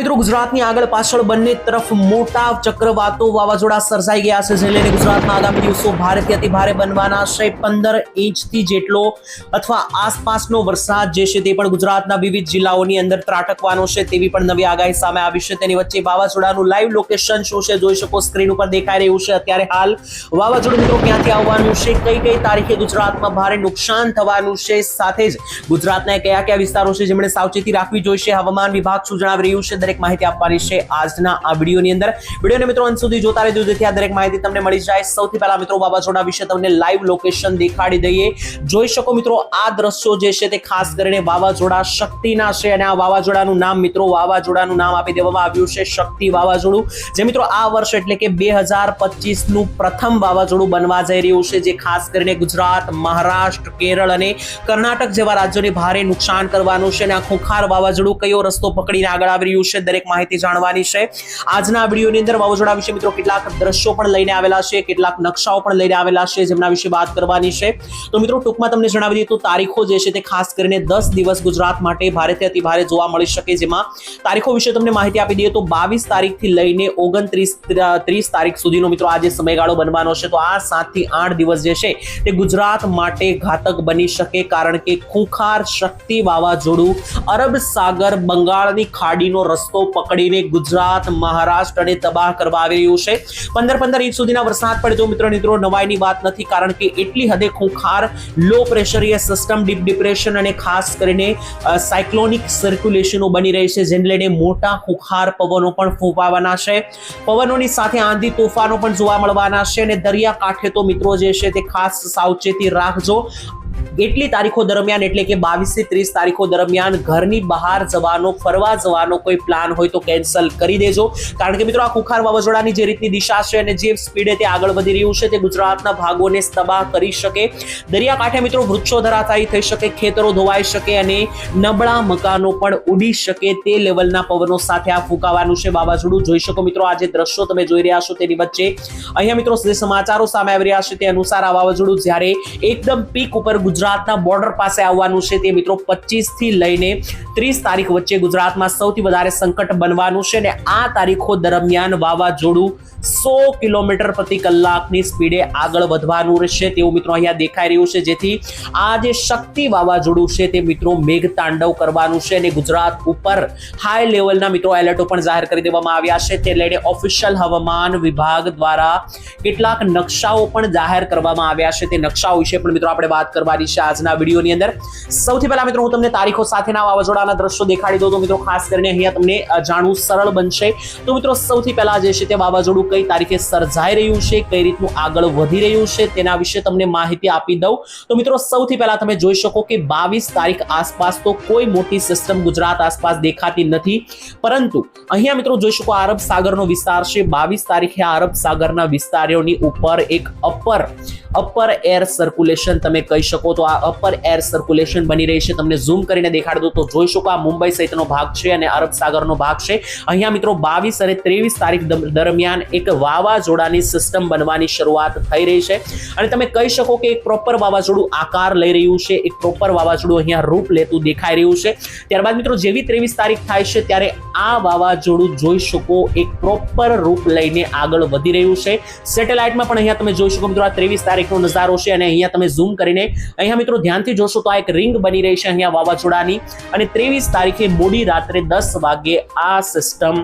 મિત્રો, ગુજરાતની આગળ પાછળ બંને તરફ મોટા ચક્રવાતો વાવાઝોડા સર્જાઈ ગયા છે, જેને લઈને ગુજરાતમાં આગામી દિવસો ભારેથી અતિ ભારે બનવાના છે. પંદર ઇંચથી જેટલો અથવા આસપાસનો વરસાદ જે છે તે પણ ગુજરાતના વિવિધ જિલ્લાઓની અંદર ત્રાટકવાનો છે, તેવી પણ નવી આગાહી સામે આવી છે. તેની વચ્ચે વાવાઝોડાનું લાઈવ લોકેશન શું છે, જોઈ શકો સ્ક્રીન ઉપર દેખાઈ રહ્યું છે. અત્યારે હાલ વાવાઝોડું મિત્રો ક્યાંથી આવવાનું છે, કઈ કઈ તારીખે ગુજરાતમાં ભારે નુકસાન થવાનું છે, સાથે જ ગુજરાતના કયા કયા વિસ્તારો છે, જેમણે સાવચેતી રાખવી જોઈશે, હવામાન વિભાગ શું જણાવી રહ્યું છે દરેક માહિતી આપવાની છે આજના આ વિડીયોની અંદર. વિડીયોને મિત્રો અંત સુધી જોતા રહેજો, જેથી આ દરેક માહિતી તમને મળી જાય. સૌથી પહેલા મિત્રો વાવાઝોડા વિશે તમને લાઈવ લોકેશન દેખાડી દઈએ. જોઈ શકો મિત્રો આ દ્રશ્યો જે છે તે ખાસ કરીને વાવાઝોડા શક્તિના છે અને આ વાવાઝોડાનું નામ મિત્રો વાવાઝોડાનું નામ આપી દેવામાં આવ્યું છે શક્તિ વાવાઝોડું. જે મિત્રો આ વર્ષ એટલે કે બે હજારનું પ્રથમ વાવાઝોડું બનવા જઈ રહ્યું છે, જે ખાસ કરીને ગુજરાત, મહારાષ્ટ્ર, કેરળ અને કર્ણાટક જેવા રાજ્યોને ભારે નુકસાન કરવાનું છે અને આ ખુખાર વાવાઝોડું કયો રસ્તો પકડીને આગળ આવી રહ્યું છે દરેક માહિતી જાણવાની છે. આજના વિડીયોની અંદર વાવાઝોડા વિશે મિત્રો કેટલાક દ્રશ્યો પણ લઈને આવેલા છે, કેટલાક નકશાઓ પણ લઈને આવેલા છે, જેમના વિશે વાત કરવાની છે. તો મિત્રો, ટૂંકમાં તમને જણાવી દઈએ તો તારીખો જે છે તે ખાસ કરીને દસ દિવસ ગુજરાત માટે ભારેથી અતિ ભારે જોવા મળી શકે જેમાં તારીખો વિશે તમને માહિતી આપી દઈએ તો બાવીસ તારીખથી લઈને ઓગણત્રીસ ત્રીસ તારીખ સુધીનો મિત્રો આજે સમયગાળો બનવાનો છે. તો આ સાતથી આઠ દિવસ જે છે તે ગુજરાત માટે ઘાતક બની શકે કારણ કે ખૂંખાર શક્તિ વાવાઝોડું અરબ સાગર બંગાળની ખાડીનો રસ્તો પકડીને ગુજરાત, મહારાષ્ટ્ર અને તબાહ કરવા આવી રહ્યું છે. પંદર પંદર ઇંચ સુધીના વરસાદ પડે તો મિત્રો મિત્રો નવાઈની વાત નથી, કારણ કે એટલી હદે ખૂંખાર લો પ્રેશરીય સિસ્ટમ ડીપ ડિપ્રેશન અને ખાસ કરીને સાયક્લોનિક સર્ક્યુલેશનો બની રહી છે, જેને લઈને મોટા ખુખાર પવનો પણ ફૂંકાવાના છે. પવનોની સાથે આંધી તોફાનો પણ જોવા મળવાના છે અને દરિયા કાંઠે તો મિત્રો જે છે તે ખાસ સાવચેતી રાખજો. એટલી તારીખો દરમિયાન એટલે કે બાવીસથી ત્રીસ તારીખો દરમિયાન ઘરની બહાર જવાનો, ફરવા જવાનો કોઈ પ્લાન હોય તો કેન્સલ કરી દેજો. કારણ કે મિત્રો આ કુખાર વાવાઝોડાની જે રીતની દિશા છે અને જે સ્પીડે તે આગળ વધી રહ્યું છે, તે ગુજરાતના ભાગોને તબાહ કરી શકે. દરિયાકાંઠે મિત્રો વૃક્ષો ધરાશાયી થઈ શકે, ખેતરો ધોવાઈ શકે અને નબળા મકાનો પણ ઉડી શકે તે લેવલના પવનો સાથે આ ફૂંકાવાનું છે વાવાઝોડું. જોઈ શકો મિત્રો આ જે દ્રશ્યો તમે જોઈ રહ્યા છો તેની વચ્ચે. અહીંયા મિત્રો જે સમાચારો સામે આવી રહ્યા છે તે અનુસાર આ વાવાઝોડું જ્યારે એકદમ પીક ઉપર ગુજરાતના બોર્ડર પાસે આવવાનું છે. તે મિત્રો પચીસથી લઈને ત્રીસ તારીખ વચ્ચે ગુજરાતમાં સૌથી વધારે સંકટ બનવાનું છે અને આ તારીખો દરમિયાન વાવાઝોડું સો કિલોમીટર પ્રતિ કલાકની સ્પીડે આગળ વધવાનું રહેશે. તેવું મિત્રો અહીંયા દેખાઈ રહ્યું છે. જેથી આ જે શક્તિ વાવાઝોડું છે તે મિત્રો મેઘ તાંડવ કરવાનું છે અને ગુજરાત ઉપર હાઈ લેવલના મિત્રો એલર્ટો પણ જાહેર કરી દેવામાં આવ્યા છે. તે લઈને ઓફિશિયલ હવામાન વિભાગ દ્વારા કેટલાક નકશાઓ પણ જાહેર કરવામાં આવ્યા છે. તે નકશાઓ વિશે પણ મિત્રો આપણે વાત કરવાની છે આજના વિડીયોની અંદર. સૌથી પહેલા મિત્રો હું તમને તારીખો સાથેના વાવાઝોડાના દ્રશ્યો દેખાડી દઉં તો મિત્રો ખાસ કરીને અહીંયા તમને જાણવું સરળ બનશે. તો મિત્રો સૌથી પહેલા જે છે તે વાવાઝોડું કઈ તારીખે સર્જાઈ રહ્યું છે, કઈ રીતનું આગળ વધી રહ્યું છે તેના વિશે તમને માહિતી આપી દઉં. તો મિત્રો સૌથી પહેલા તમે જોઈ શકો કે બાવીસ તારીખ આસપાસ તો કોઈ મોટી સિસ્ટમ ગુજરાત આસપાસ દેખાતી નથી. પરંતુ અહીંયા મિત્રો જોઈ શકો અરબ સાગરનો વિસ્તાર છે. બાવીસ તારીખે અરબ સાગરના વિસ્તારોની ઉપર એક અપર અપર એર સર્ક્યુલેશન તમે કહી શકો તો આ અપર એર સર્ક્યુલેશન બની રહી છે. તમને ઝૂમ કરીને દેખાડી દઉં તો જોઈ શકો આ મુંબઈ સહિતનો ભાગ છે અને અરબ સાગરનો ભાગ છે. અહીંયા મિત્રો બાવીસ અને ત્રેવીસ તારીખ દરમિયાન એક વાવાઝોડાની સિસ્ટમ બનવાની શરૂઆત થઈ રહી છે. અને તમે કહી શકો કે એક પ્રોપર વાવાઝોડું આકાર લઈ રહ્યું છે. એક પ્રોપર વાવાઝોડું અહીંયા રૂપ લેતું દેખાઈ રહ્યું છે. ત્યારબાદ મિત્રો જેવી ત્રેવીસ તારીખ થાય છે ત્યારે આ વાવાઝોડું જોઈ શકો એક પ્રોપર રૂપ લઈને આગળ વધી રહ્યું છે. સેટેલાઇટમાં પણ અહીંયા તમે જોઈ શકો મિત્રો આ ત્રેવીસ તારીખનો નજારો છે અને અહીંયા તમે ઝૂમ કરીને અહીંયા મિત્રો ધ્યાનથી જોશો તો આ એક રિંગ બની રહી છે અહીંયા વાવાઝોડાની. અને ત્રેવીસ તારીખે મોડી રાત્રે દસ વાગે આ સિસ્ટમ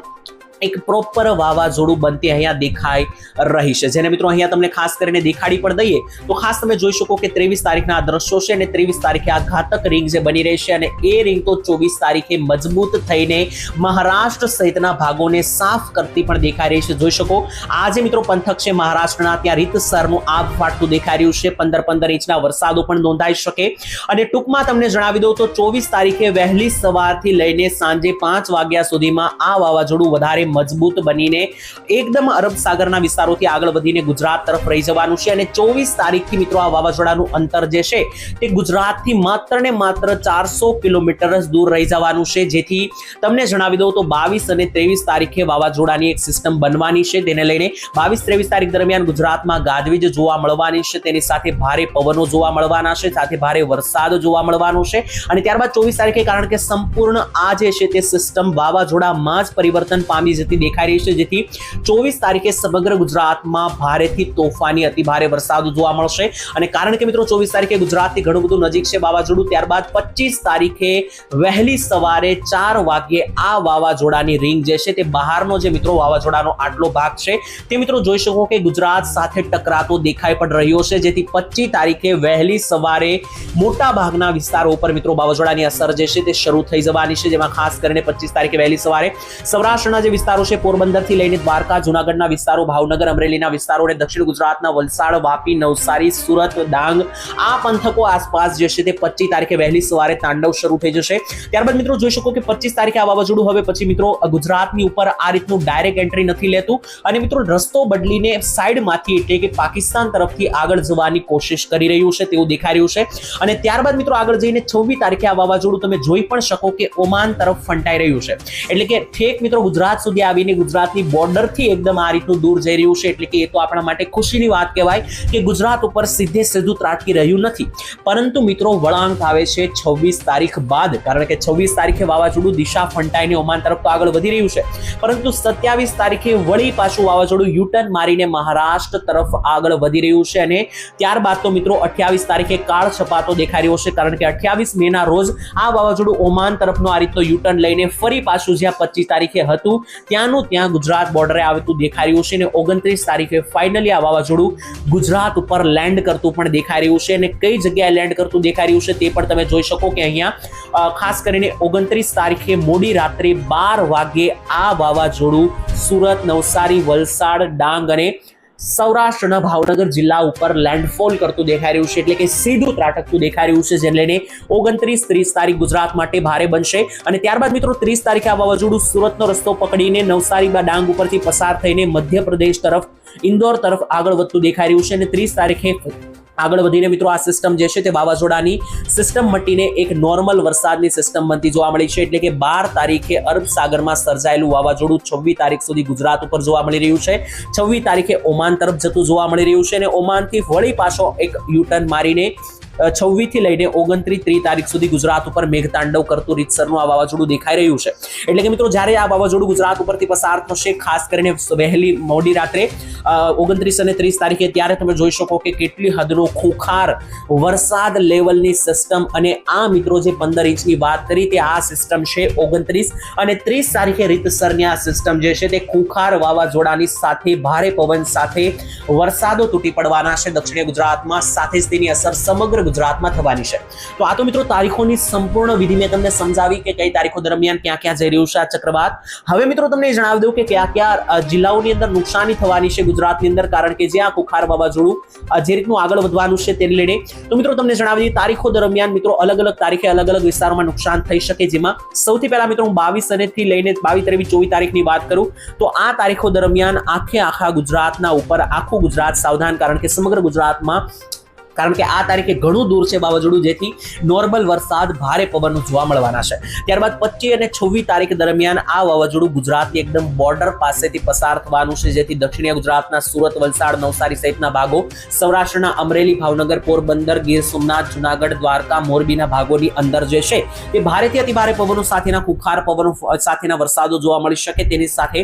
એક પ્રોપર વાવાઝોડું બનતી અહીંયા દેખાઈ રહી છે. જેને મિત્રો અહીંયા તમને ખાસ કરીને દેખાડી પણ દઈએ, તો ખાસ તમે જોઈ શકો કે ત્રેવીસ તારીખના આ દ્રશ્યો છે અને ત્રેવીસ તારીખે આ ઘાતક રિંગ જે બની રહી છે અને એ રિંગ તો ચોવીસ તારીખે મજબૂત થઈને મહારાષ્ટ્ર સહિતના ભાગોને સાફ કરતી પણ દેખાઈ રહી છે. જોઈ શકો આજે મિત્રો પંથક છે મહારાષ્ટ્રના, ત્યાં રીતસરનું આગ ફાટતું દેખાઈ રહ્યું છે. પંદર પંદર ઇંચના વરસાદો પણ નોંધાઈ શકે. અને ટૂંકમાં તમને જણાવી દઉં તો ચોવીસ તારીખે વહેલી સવારથી લઈને સાંજે પાંચ વાગ્યા સુધીમાં આ વાવાઝોડું વધારે મજબૂત બનીને એકદમ અરબ સાગરના વિસ્તારોથી આગળ વધીને ગુજરાત તરફ રહી જવાનું છે. અને ચોવીસ તારીખથી મિત્રો આ વાવાઝોડાનું અંતર જે છે, તે ગુજરાતથી માત્ર ને માત્ર ચારસો કિલોમીટર જ દૂર રહી જવાનું છે. જેથી તમને જણાવી દઉં તો બાવીસ અને ત્રેવીસ તારીખે વાવાઝોડાની એક સિસ્ટમ બનવાની છે. તેને લઈને બાવીસ ત્રેવીસ તારીખ દરમિયાન ગુજરાતમાં ગાજવીજ જોવા મળવાની છે. તેની સાથે ભારે પવનો જોવા મળવાના છે. સાથે ભારે વરસાદ જોવા મળવાનો છે. અને ત્યારબાદ ચોવીસ તારીખે કારણ કે સંપૂર્ણ આ જે છે, તે સિસ્ટમ વાવાઝોડામાં જ પરિવર્તન પામી જતી દેખાઈ રહી છે, જેથી ચોવીસ તારીખે સમગ્ર ગુજરાતમાં ભારેથી તોફાની, અતિભારે વરસાદ જોવા મળશે. અને કારણ કે મિત્રો ચોવીસ તારીખે ગુજરાતથી ઘણું બધું નજીક છે વાવાઝોડું, ત્યારબાદ પચીસ તારીખે વહેલી સવારે ચાર વાગ્યે આ વાવાઝોડાની રિંગ જે છે તે બહારનો જે મિત્રો વાવાઝોડાનો આટલો ભાગ છે, તે મિત્રો જોઈ શકો કે ગુજરાત સાથે ટકરાતો દેખાઈ પણ રહ્યો છે, જેથી પચીસ તારીખે વહેલી સવારે મોટા ભાગના વિસ્તારો ઉપર મિત્રો વાવાઝોડાની અસર જે છે તે શરૂ થઈ જવાની છે, જેમાં ખાસ કરીને પચીસ તારીખે વહેલી સવારે સૌરાષ્ટ્રના જે વિસ્તારો છે પોરબંદરથી લઈને દ્વારકા, જુનાગઢના વિસ્તારો, ભાવનગર, અમરેલીના વિસ્તારો અને દક્ષિણ ગુજરાતના વલસાડ, વાપી, નવસારી, સુરત, ડાંગ આ પંથકો આસપાસ જે છે તે પચીસ તારીખે વહેલી સવારે તાંડવ શરૂ થઈ જશે. ત્યારબાદ મિત્રો જોઈ શકો કે પચીસ તારીખે આ વાવાઝોડું હવે પછી મિત્રો ગુજરાતની ઉપર આ રીતનું ડાયરેક્ટ એન્ટ્રી નથી લેતું. અને મિત્રો રસ્તો બદલીને સાઈડમાંથી એટલે કે પાકિસ્તાન તરફથી આગળ જવાની કોશિશ કરી રહ્યું છે તેવું દેખાઈ રહ્યું છે. અને ત્યારબાદ મિત્રો આગળ જઈને છવ્વીસ તારીખે આ વાવાઝોડું તમે જોઈ પણ શકો કે ઓમાન તરફ ફંટાઈ રહ્યું છે. એટલે કે ઠેક મિત્રો ગુજરાત સુધી આવીને ગુજરાતની બોર્ડરથી એકદમ આ રીતનું દૂર જઈ રહ્યું છે. એટલે કે એ તો આપણા માટે ખુશીની વાત કહેવાય કે ગુજરાત ઉપર સીધે સીધું ત્રાટકી રહ્યું નથી. પરંતુ મિત્રો, વળાંક આવે છે છવ્વીસ તારીખ બાદ. કારણ કે છવ્વીસ તારીખે વાવાઝોડું દિશા ફંટાઈને ઓમાન તરફ તો આગળ વધી રહ્યું છે. પરંતુ સત્યાવીસ તારીખે વળી પાછું વાવાઝોડું યુટર્ન મારીને મહારાષ્ટ્ર તરફ આગળ વધી રહ્યું છે. અને ત્યારબાદ તો મિત્રો, અઠ્યાવીસ તારીખે કાળ છપાતો દેખાઈ રહ્યો છે. કારણ કે અઠ્યાવીસ મે ના રોજ આ વાવાઝોડું ઓમાન તરફનો આ રીતનો યુટર્ન લઈને ફરી પાછું જ્યાં પચીસ તારીખે હતું ત્યાંનું ત્યાં ગુજરાત બોર્ડરે આવતું દેખાઈ રહ્યું છે અને ઓગણત્રીસ તારીખે ફાઇનલી આ વાવાઝોડું ગુજરાત ઉપર લેન્ડ કરતું પણ દેખાઈ રહ્યું છે અને કઈ જગ્યાએ લેન્ડ કરતું દેખાઈ રહ્યું છે તે પણ તમે જોઈ શકો કે અહીંયા ખાસ કરીને ઓગણત્રીસ તારીખે મોડી રાત્રે બાર વાગે આ વાવાઝોડું સુરત, નવસારી, વલસાડ, ડાંગ અને સૌરાષ્ટ્રના ભાવનગર જિલ્લા ઉપર લેન્ડફોલ કરતું દેખાઈ રહ્યું છે. એટલે કે સીધું ત્રાટકતું દેખાઈ રહ્યું છે, જેને લઈને ઓગણત્રીસ ત્રીસ તારીખ ગુજરાત માટે ભારે બનશે. અને ત્યારબાદ મિત્રો ત્રીસ તારીખે આ વાવાઝોડું સુરતનો રસ્તો પકડીને નવસારી બા ડાંગ ઉપરથી પસાર થઈને મધ્યપ્રદેશ તરફ, ઇન્દોર તરફ આગળ વધતું દેખાઈ રહ્યું છે. અને ત્રીસ તારીખે આગળ વધીને મિત્રો આ સિસ્ટમ જે છે તે વાવાઝોડાની સિસ્ટમ મટીને એક નોર્મલ વરસાદની સિસ્ટમ બનતી જોવા મળી છે. એટલે કે બાર તારીખે અરબ સાગરમાં સર્જાયેલું વાવાઝોડું છવ્વીસ તારીખ સુધી ગુજરાત ઉપર જોવા મળી રહ્યું છે. છવ્વીસ તારીખે ઓમાન તરફ જતું જોવા મળી રહ્યું છે અને ઓમાનથી વળી પાછો એક યુટર્ન મારીને છવ્વીસથી લઈને ઓગણત્રીસ ત્રીસ તારીખ સુધી ગુજરાત ઉપર મેઘતાંડવ કરતું રીતસરનું આ વાવાઝોડું દેખાઈ રહ્યું છે. એટલે કે મિત્રો, જ્યારે આ વાવાઝોડું ગુજરાત ઉપરથી પસાર થશે, ખાસ કરીને વહેલી મોડી રાત્રે ઓગણત્રીસ અને ત્રીસ તારીખે, ત્યારે તમે જોઈ શકો કે કેટલી હદનો ખુખાર વરસાદ લેવલની સિસ્ટમ અને આ મિત્રો જે પંદર ઇંચની વાત કરી, તે આ સિસ્ટમ છે ઓગણત્રીસ અને ત્રીસ તારીખે રીતસરની આ સિસ્ટમ જે છે, તે ખુખાર વાવાઝોડાની સાથે, ભારે પવન સાથે વરસાદો તૂટી પડવાના છે દક્ષિણ ગુજરાતમાં. સાથે જ તેની અસર સમગ્ર ગુજરાતમાં થવાની છે. તો આ તો મિત્રો તારીખોની સંપૂર્ણ વિધિ મેં તમને સમજાવી કે કઈ તારીખો દરમિયાન ક્યાં ક્યાં જઈ રહ્યું છે આ ચક્રવાત. હવે મિત્રો તમને જણાવી દઉં કે કયા કયા જિલ્લાઓની અંદર નુકસાની થવાની છે ગુજરાતની અંદર, કારણ કે જ્યાં કુખાર વાવાઝોડું જે રીતનું આગળ વધવાનું છે તેને લઈને. તો મિત્રો તમને જણાવી દઈએ, તારીખો દરમિયાન મિત્રો અલગ અલગ તારીખે અલગ અલગ વિસ્તારોમાં નુકસાન થઈ શકે જેમાં સૌથી પહેલા મિત્રો હું બાવીસથી લઈને બાવીસ ત્રેવીસ ચોવીસ તારીખની વાત કરું, તો આ તારીખો દરમિયાન આખે આખા ગુજરાતના ઉપર આખું ગુજરાત સાવધાન, કારણ કે સમગ્ર ગુજરાતમાં કારણ કે આ તારીખે ઘણું દૂર છે વાવાઝોડું, જેથી નોર્મલ વરસાદ ભારે પવનનું જોવા મળવાના છે. ત્યારબાદ પચીસ અને છવ્વીસ તારીખ દરમિયાન આ વાવાઝોડું ગુજરાતની એકદમ બોર્ડર પાસેથી પસાર થવાનું છે, જેથી દક્ષિણીય ગુજરાતના સુરત, વલસાડ, નવસારી સહિતના ભાગો, સૌરાષ્ટ્રના અમરેલી, ભાવનગર, પોરબંદર, ગીર સોમનાથ, જુનાગઢ, દ્વારકા, મોરબીના ભાગોની અંદર જે છે તે ભારેથી અતિ ભારે પવનો સાથેના કુખાર પવનો સાથેના વરસાદો જોવા મળી શકે, તેની સાથે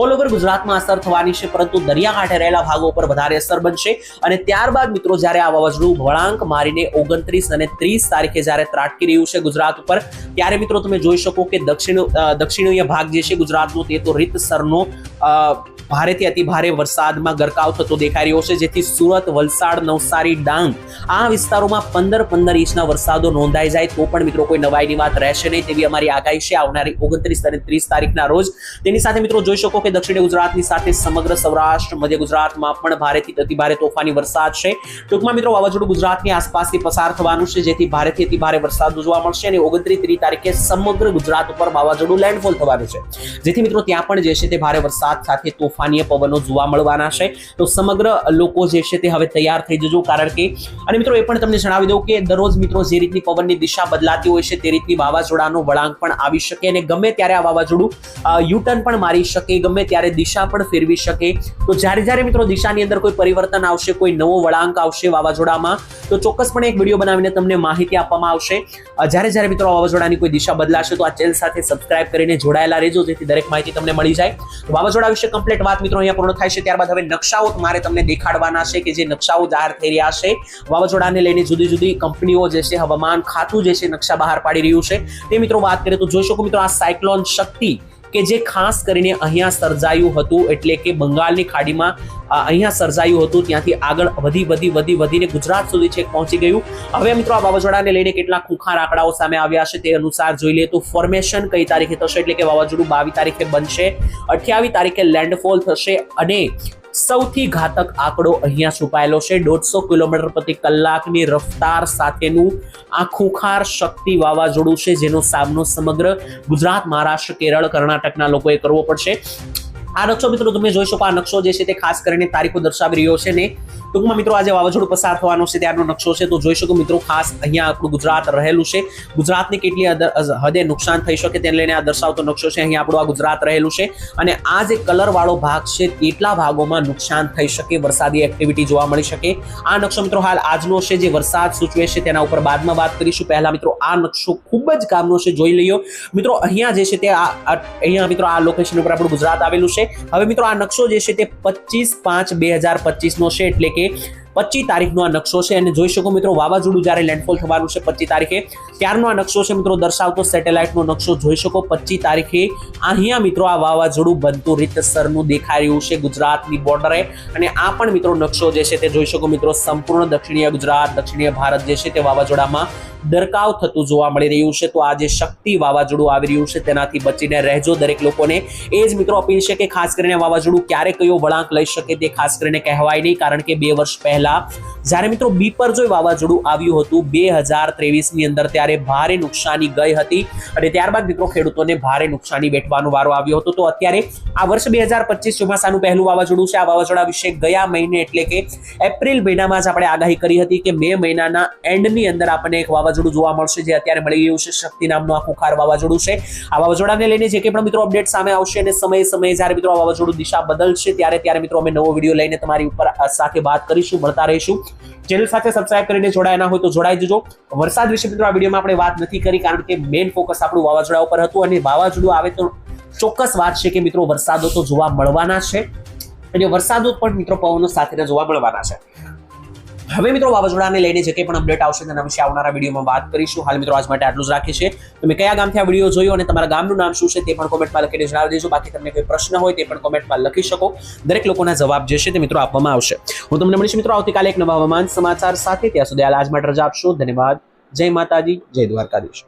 ઓલ ઓવર ગુજરાતમાં અસર થવાની છે, પરંતુ દરિયાકાંઠે રહેલા ભાગો પર વધારે અસર બનશે. અને ત્યારબાદ મિત્રો, જ્યારે આ વાવાઝોડું વળાંક મારીને ઓગણત્રીસ અને ત્રીસ તારીખે જ્યારે ત્રાટકી રહ્યું છે ગુજરાત ઉપર, ત્યારે મિત્રો તમે જોઈ શકો કે દક્ષિણ દક્ષિણીય ભાગ જે છે ગુજરાતનો તે તો રીતસરનો ભારેથી અતિ ભારે વરસાદમાં ગરકાવ થતો દેખાઈ રહ્યો છે, જેથી સુરત, વલસાડ, નવસારી, ડાંગ આ વિસ્તારોમાં પંદર પંદર ઇંચના વરસાદો નોંધાઈ જાય તો પણ મિત્રો કોઈ નવાઈની વાત રહેશે નહીં તેવી અમારી આગાહી છે આવનારી ઓગણત્રીસ અને ત્રીસ તારીખના રોજ. તેની સાથે મિત્રો જોઈ શકો કે દક્ષિણ ગુજરાતની સાથે સમગ્ર સૌરાષ્ટ્ર, મધ્ય ગુજરાતમાં પણ ભારેથી અતિ ભારે તોફાની વરસાદ છે. ટૂંકમાં મિત્રો વાવાઝોડું ગુજરાતની આસપાસથી પસાર થવાનું છે, જેથી ભારેથી અતિ ભારે વરસાદ જોવા મળશે અને ઓગણત્રીસ ત્રીસ તારીખે સમગ્ર ગુજરાત ઉપર વાવાઝોડું લેન્ડફોલ થવાનું છે. જેથી મિત્રો ત્યાં પણ જે છે તે ભારે વરસાદ સાથે તોફાનીય પવનો જોવા મળવાના છે. તો સમગ્ર લોકો જે છે તે હવે તૈયાર થઈ જજો, કારણ કે, અને મિત્રો એ પણ તમને જણાવી દઉં કે દરરોજ મિત્રો જે રીતની પવનની દિશા બદલાતી હોય છે, તે રીતની વાવાઝોડાનો વળાંક પણ આવી શકે અને ગમે ત્યારે આ વાવાઝોડું યુટર્ન પણ મારી શકે, ગમે ત્યારે દિશા પણ ફેરવી શકે. તો જ્યારે જ્યારે મિત્રો દિશાની અંદર કોઈ પરિવર્તન આવશે, કોઈ નવો વળાંક આવશે વાવાઝોડામાં, તો ચોક્કસપણે એક વીડિયો બનાવીને તમને માહિતી આપવામાં આવશે. જ્યારે જ્યારે મિત્રો વાવાઝોડાની કોઈ દિશા બદલાશે, તો આ ચેનલ સાથે સબસ્ક્રાઇબ કરીને જોડાયેલા રહેજો, જેથી દરેક માહિતી તમને મળી જાય. વાવાઝોડા વિશે કમ્પ્લીટ વાત મિત્રો અહીંયા પૂર્ણ થાય છે, ત્યારબાદ હવે નકશાઓ મારે તમને દેખાડવાના છે કે જે નકશાઓ જાહેર થઈ રહ્યા છે. વાવાઝોડાને લઈને જુદી જુદી કંપનીઓ જે છે, હવામાન ખાતું જે છે, નકશા બહાર પાડી રહ્યું છે. તે મિત્રો વાત કરીએ તો જોઈ શકો મિત્રો આ સાયક્લોન શક્તિ કે જે ખાસ કરીને અહીંયા સર્જાયું હતું, એટલે કે બંગાળની ખાડીમાં અહીંયા સર્જાયું હતું, ત્યાંથી આગળ વધી વધી વધી, વધીને ગુજરાત સુધી છેક પહોંચી ગયું. હવે મિત્રો આ વાવાઝોડાને લઈને કેટલાક ખૂંખાર આંકડાઓ સામે આવ્યા છે, તે અનુસાર જોઈ લઈએ તો ફોર્મેશન કઈ તારીખે થશે? એટલે કે વાવાઝોડું બાવીસ તારીખે બનશે, અઠ્યાવીસ તારીખે લેન્ડફોલ થશે અને સૌથી ઘાતક આંકડો અહીંયા છુપાયેલો છે. દોઢસો કિલોમીટર પ્રતિ કલાકની રફતાર સાથેનું આ ખૂંખાર શક્તિ વાવાઝોડું છે જેનો સામનો સમગ્ર ગુજરાત, મહારાષ્ટ્ર, કેરળ, કર્ણાટકના લોકોએ કરવો પડશે. આ નકશો મિત્રો તમે જોઈ શકો, આ નકશો જે છે તે ખાસ કરીને તારીખો દર્શાવી રહ્યો છે ને ટૂંકમાં મિત્રો આજે વાવાઝોડું પસાર થવાનું છે, ત્યારનો નકશો છે. તો જોઈ શકો મિત્રો, ખાસ અહીંયા આપણું ગુજરાત રહેલું છે. ગુજરાતને કેટલી હદ- નુકસાન થઈ શકે તેને લઈને આ દર્શાવતો નકશો છે. અહીંયા આપણું આ ગુજરાત રહેલું છે. અને આ જે કલરવાળો ભાગ છે, કેટલા ભાગોમાં નુકસાન થઈ શકે, વરસાદી એક્ટિવિટી જોવા મળી શકે. આ નકશો મિત્રો હાલ આજનો છે, જે વરસાદ સૂચવે છે, તેના ઉપર બાદમાં વાત કરીશું. પહેલા મિત્રો, આ નકશો ખૂબ જ કામનો છે, જોઈ લઈએ. મિત્રો, અહીંયા જે છે તે અહીંયા મિત્રો, આ લોકેશન ઉપર આપણું ગુજરાત આવેલું છે. હવે મિત્રો, આ નકશો જે છે તે પચીસ પાંચ બે હજાર પચીસનો છે, એટલે કે પચીસ તારીખનો આ નકશો છે. અને જોઈ શકો મિત્રો, વાવાઝોડું જ્યારે લેન્ડફોલ થવાનું છે પચીસ તારીખે, ત્યારનો આ નકશો છે મિત્રો, દર્શાવતો સેટેલાઇટનો નકશો. જોઈ શકો પચીસ તારીખે અહીંયા મિત્રો આ વાવાઝોડું બનતું રીતસરનું દેખાઈ રહ્યું છે ગુજરાતની બોર્ડરે અને આ પણ મિત્રો નકશો જે છે તે જોઈ શકો મિત્રો, સંપૂર્ણ દક્ષિણીય ગુજરાત, દક્ષિણીય ભારત જે છે તે વાવાઝોડામાં દરકાવ થતું જોવા મળી રહ્યું છે. તો આ જે શક્તિ વાવાઝોડું આવી રહ્યું છે. તેનાથી બચીને રહેજો દરેક લોકોને. એ જ મિત્રો અપીલ છે કે ખાસ કરીને વાવાઝોડું ક્યારે કયો વળાંક લઈ શકે તે ખાસ કરીને કહેવાય નહીં. કારણ કે બે વર્ષ પહેલા જ્યારે મિત્રો બીપરજોય વાવાઝોડું આવ્યું હતું બે હજાર ત્રેવીસની અંદર ત્યારે ભારે નુકસાની ગઈ હતી અને ત્યારબાદ મિત્રો ખેડૂતોને ભારે નુકસાની વેઠવાનો વારો આવ્યો હતો. તો અત્યારે આ વર્ષ બે હજાર પચીસ ચોમાસાનું પહેલું વાવાઝોડું છે. આ વાવાઝોડા વિશે ગયા મહિને એટલે કે એપ્રિલ મહિનામાં જ આપણે આગાહી કરી હતી કે મે મહિનાના એન્ડની અંદર આપણને એક વાવાઝોડું જોવા મળશે જે અત્યારે મળી ગયું છે. શક્તિ નામનું આ ખુખાર વાવાઝોડું છે. આ વાવાઝોડાને લઈને જે કંઈ પણ મિત્રો અપડેટ સામે આવશે અને સમયે સમયે જ્યારે મિત્રો આ વાવાઝોડું દિશા બદલશે ત્યારે ત્યારે મિત્રો અમે નવો વીડિયો લઈને તમારી ઉપર સાથે વાત કરીશું, મળતા રહીશું. ચેનલ સાથે સબસ્ક્રાઇબ કરીને જોડાયા હોય તો જોડાઈ જજો. વરસાદ વિશે મિત્રો આ વિડીયોમાં આપણે વાત નથી કરી કારણ કે મેઇન ફોકસ આપણું વાવાઝોડા ઉપર હતું અને વાવાઝોડું આવે તો ચોક્કસ વાત છે કે મિત્રો વરસાદો તો જોવા મળવાના છે. અને વરસાદો પણ મિત્રો પવનો સાથે જોવા મળવાના છે. હવે મિત્રો વાવાઝોડાને લઈને જે કંઈ પણ અપડેટ આવશે તેના વિશે આવનારા વિડીયોમાં વાત કરીશું. હાલ મિત્રો આજ માટે આટલું જ રાખીએ છીએ. તમે કયા ગામથી આ વીડિયો જોયો અને તમારા ગામનું નામ શું છે તે પણ કોમેન્ટમાં લખીને જણાવી દેજો. બાકી તમને કોઈ પ્રશ્ન હોય તે પણ કોમેન્ટમાં લખી શકો. દરેક લોકોના જવાબ જે છે તે મિત્રો આપવામાં આવશે. હું તમને મળીશ મિત્રો આવતીકાલે એક નવા હવામાન સમાચાર સાથે. ત્યાં સુધી આજ માટે રજા આપશો. ધન્યવાદ. જય માતાજી. જય દ્વારકાધીશ.